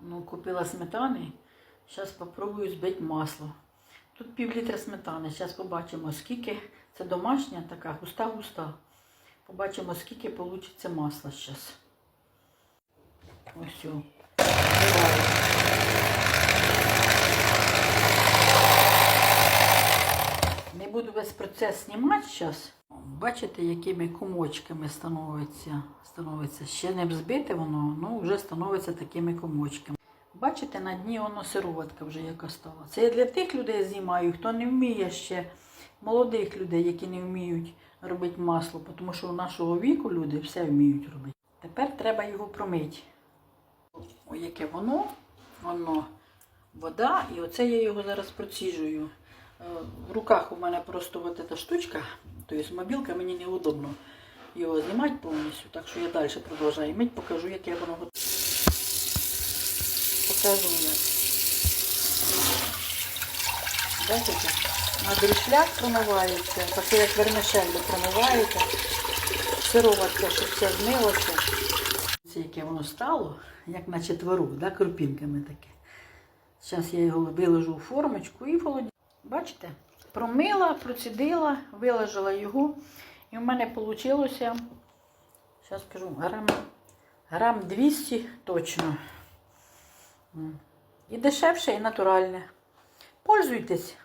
Ну, купила сметани. Зараз спробую збити масло. Тут пів літра сметани. Зараз побачимо, скільки це домашня така густа-густа. Побачимо, скільки вийде масла зараз. Ось. Не буду весь процес знімати зараз. Бачите, якими комочками становиться. становиться. Ще не взбите воно, ну вже становиться такими комочками. Бачите, на дні воно сироватка вже яка стала. Це я для тих людей знімаю, хто не вміє ще, молодих людей, які не вміють робити масло, тому що у нашого віку люди все вміють робити. Тепер треба його промити. Ось яке воно, воно вода, і оце я його зараз проціжую. Е, В руках у мене просто эта штучка, тобто мобілка мені неудобно його знімати повністю, так що я далі продовжую мити, покажу, яке воно готове. Покажу як. Бачите? На дрішлях промивається, так як вермишель промивається. Сироватка, щоб все змилося. Це яке воно стало, як наче творог, да, крупінками таке. Зараз я його виложу у формочку і в. Бачите? Промила, процідила, виложила його. І в мене вийшло, зараз скажу, грам, грам 200 точно. І дешевше, і натуральне. Пользуйтесь.